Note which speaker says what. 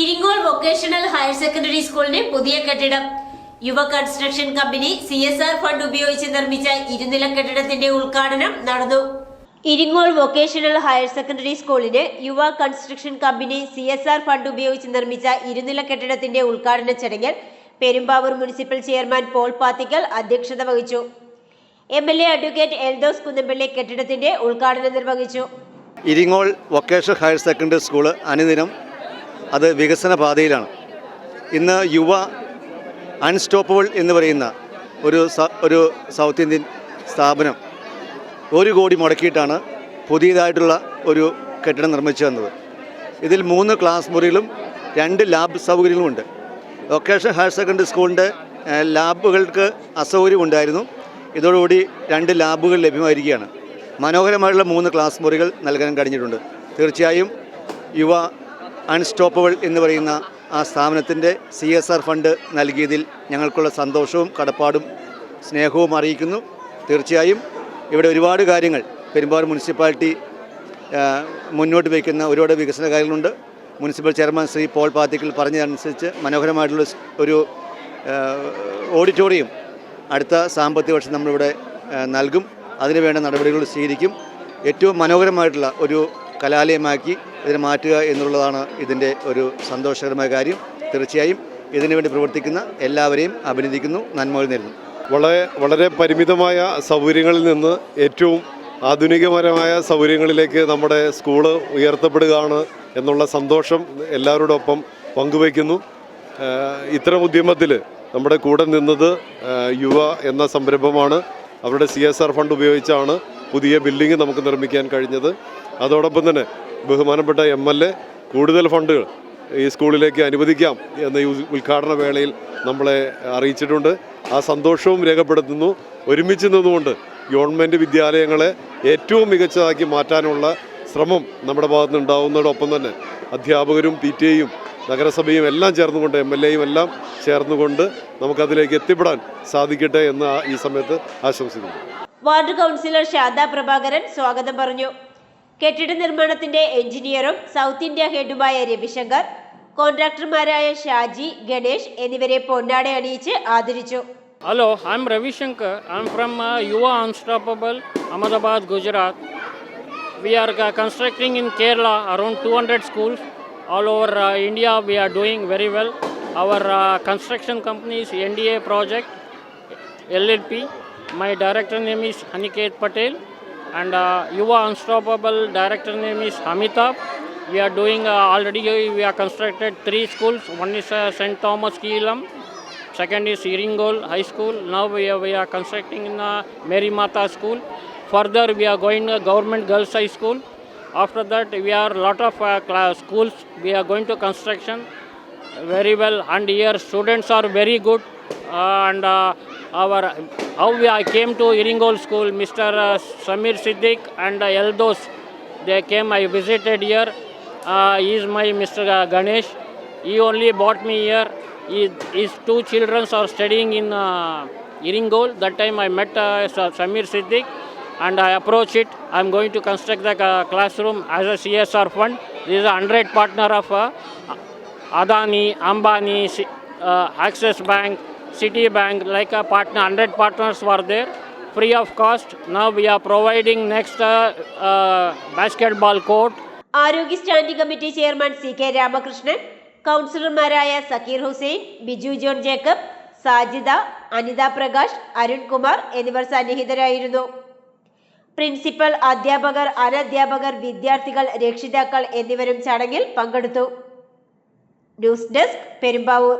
Speaker 1: Iringole vocational higher secondary സ്കൂളിന്റെ പുതിയ കെട്ടിടം. Yuva construction company C S R fund ഉപയോഗിച്ച് നിർമ്മിച്ച ഇരുനില കെട്ടിടത്തിന്റെ ഉദ്ഘാടനം നടന്നു. ഇരിങ്ങോൾ വൊക്കേഷണൽ ഹയർ സെക്കൻഡറി സ്കൂളിന് Yuva construction company C S R fund ഉപയോഗിച്ച് നിർമ്മിച്ച ഇരുനില കെട്ടിടത്തിന്റെ ഉദ്ഘാടന ചടങ്ങിൽ Perumbavoor municipal chairman Paul Pathikkal അധ്യക്ഷത വഹിച്ചു. M L A advocate Eldhose Kunnappally കെട്ടിടത്തിന്റെ ഉദ്ഘാടനം നിർവഹിച്ചു.
Speaker 2: Iringol vocational higher secondary school അനുദിനം അത് വികസന പാതയിലാണ്. ഇന്ന് യുവ അൺസ്റ്റോപ്പബിൾ എന്ന് പറയുന്ന ഒരു ഒരു സൗത്ത് ഇന്ത്യൻ സ്ഥാപനം ഒരു കോടി മുടക്കിയിട്ടാണ് പുതിയതായിട്ടുള്ള ഒരു കെട്ടിടം നിർമ്മിച്ചു തന്നത്. ഇതിൽ മൂന്ന് ക്ലാസ് മുറികളും രണ്ട് ലാബ് സൗകര്യങ്ങളുമുണ്ട് വൊക്കേഷൻ ഹയർ സെക്കൻഡറി സ്കൂളിന്റെ ലാബുകൾക്ക് ലാബുകൾക്ക് അസൗകര്യമുണ്ടായിരുന്നു ഇതോടുകൂടി രണ്ട് ലാബുകൾ ലഭ്യമായിരിക്കുകയാണ്. മനോഹരമായിട്ടുള്ള മൂന്ന് ക്ലാസ് മുറികൾ നൽകാൻ കഴിഞ്ഞിട്ടുണ്ട്. തീർച്ചയായും യുവ അൺസ്റ്റോപ്പബിൾ എന്ന് പറയുന്ന ആ സ്ഥാപനത്തിന്റെ സി എസ് ആർ ഫണ്ട് നൽകിയതിൽ ഞങ്ങൾക്കുള്ള സന്തോഷവും കടപ്പാടും സ്നേഹവും അറിയിക്കുന്നു. തീർച്ചയായും ഇവിടെ ഒരുപാട് കാര്യങ്ങൾ പെരുമ്പാവൂർ മുനിസിപ്പാലിറ്റി മുന്നോട്ട് വയ്ക്കുന്ന ഒരുപാട് വികസന കാര്യങ്ങളുണ്ട്. Municipal chairman Shri Paul Pathikkal പറഞ്ഞതനുസരിച്ച് മനോഹരമായിട്ടുള്ള ഒരു ഓഡിറ്റോറിയം അടുത്ത സാമ്പത്തിക വർഷം നമ്മളിവിടെ നൽകും. അതിനുവേണ്ട നടപടികൾ സ്വീകരിക്കും. ഏറ്റവും മനോഹരമായിട്ടുള്ള ഒരു കലാലയമാക്കി ഇതിനെ മാറ്റുക എന്നുള്ളതാണ് ഇതിന്റെ ഒരു സന്തോഷകരമായ കാര്യം. തീർച്ചയായും ഇതിനുവേണ്ടി പ്രവർത്തിക്കുന്ന എല്ലാവരെയും അഭിനന്ദിക്കുന്നു. നന്മകൾ നേരുന്നു.
Speaker 3: വളരെ വളരെ പരിമിതമായ സൗകര്യങ്ങളിൽ നിന്ന് ഏറ്റവും ആധുനികപരമായ സൗകര്യങ്ങളിലേക്ക് നമ്മുടെ സ്കൂൾ ഉയർത്തപ്പെടുകയാണ് എന്നുള്ള സന്തോഷം എല്ലാവരോടൊപ്പം പങ്കുവയ്ക്കുന്നു. ഇത്തരം ഉദ്യമത്തിൽ നമ്മുടെ കൂടെ നിന്നത് യുവ എന്ന സംരംഭമാണ്. അവരുടെ സി ഫണ്ട് ഉപയോഗിച്ചാണ് പുതിയ ബിൽഡിംഗ് നമുക്ക് നിർമ്മിക്കാൻ കഴിഞ്ഞത്. അതോടൊപ്പം തന്നെ ബഹുമാനപ്പെട്ട എം എൽ എ കൂടുതൽ ഫണ്ടുകൾ ഈ സ്കൂളിലേക്ക് അനുവദിക്കാം എന്ന ഈ ഉദ്ഘാടന വേളയിൽ നമ്മളെ അറിയിച്ചിട്ടുണ്ട്. ആ സന്തോഷവും രേഖപ്പെടുത്തുന്നു. ഒരുമിച്ച് നിന്നുകൊണ്ട് ഗവൺമെന്റ് വിദ്യാലയങ്ങളെ ഏറ്റവും മികച്ചതാക്കി മാറ്റാനുള്ള ശ്രമം നമ്മുടെ ഭാഗത്ത് ഉണ്ടാവുന്നതോടൊപ്പം തന്നെ അധ്യാപകരും പി ടി എയും നഗരസഭയും എല്ലാം ചേർന്നുകൊണ്ട് എം എൽ എയും എല്ലാം ചേർന്നുകൊണ്ട് നമുക്കതിലേക്ക് എത്തിപ്പെടാൻ സാധിക്കട്ടെ എന്ന് ഈ സമയത്ത് ആശംസിക്കുന്നു.
Speaker 1: വാർഡ് കൗൺസിലർ ശാന്ത പ്രഭാകരൻ സ്വാഗതം പറഞ്ഞു. കെട്ടിട നിർമ്മാണത്തിന്റെ എഞ്ചിനീയറും സൗത്ത് ഇന്ത്യ ഹെഡുമായ രവിശങ്കർ കോൺട്രാക്ടർമാരായ ഷാജി ഗണേഷ് എന്നിവരെ പൊന്നാട അണിയിച്ച് ആദരിച്ചു.
Speaker 4: Hello I'm Ravishankar. I'm from Yuva unstoppable Ahmedabad Gujarat. We are constructing in Kerala around two hundred schools all over India we are doing very well our construction companies N D A project L L P My director name is Aniket Patel. And uh, Yuva Unstoppable director name is Amitabh. We are doing uh, already, we are constructed three schools. One is uh, St. Thomas Keelam. Second is Iringol High School. Now we are, we are constructing in uh, Mary Mata School. Further, we are going to Government Girls High School. After that, we are lot of uh, class, schools. We are going to construction very well, and here students are very good. Uh, and uh, our how we I came to Iringol School, Mr. Uh, Samir Siddiq and uh, Eldos, they came. I visited here. Uh, he is my Mr. Ganesh. He only brought me here. He, his two children are studying in uh, Iringol. That time I met uh, Samir Siddiq and I approached it. I'm going to construct the uh, classroom as a CSR fund. This is a 100 partner of uh, Adani, Ambani, uh, Access Bank, Citibank, like a partner, 100 partners were there, free of cost. Now we are providing next uh, uh, basketball court.
Speaker 1: ആരോഗ്യ standing committee chairman C K Ramakrishnan കൗൺസിലർമാരായ Zakir Hussain Biju John Jacob Sajida Anitha Prakash Arunkumar എന്നിവർ സന്നിഹിതരായിരുന്നു. Principal അധ്യാപകർ അനധ്യാപകർ വിദ്യാർത്ഥികൾ രക്ഷിതാക്കൾ എന്നിവരും ചടങ്ങിൽ പങ്കെടുത്തു. News desk Perumbavoor.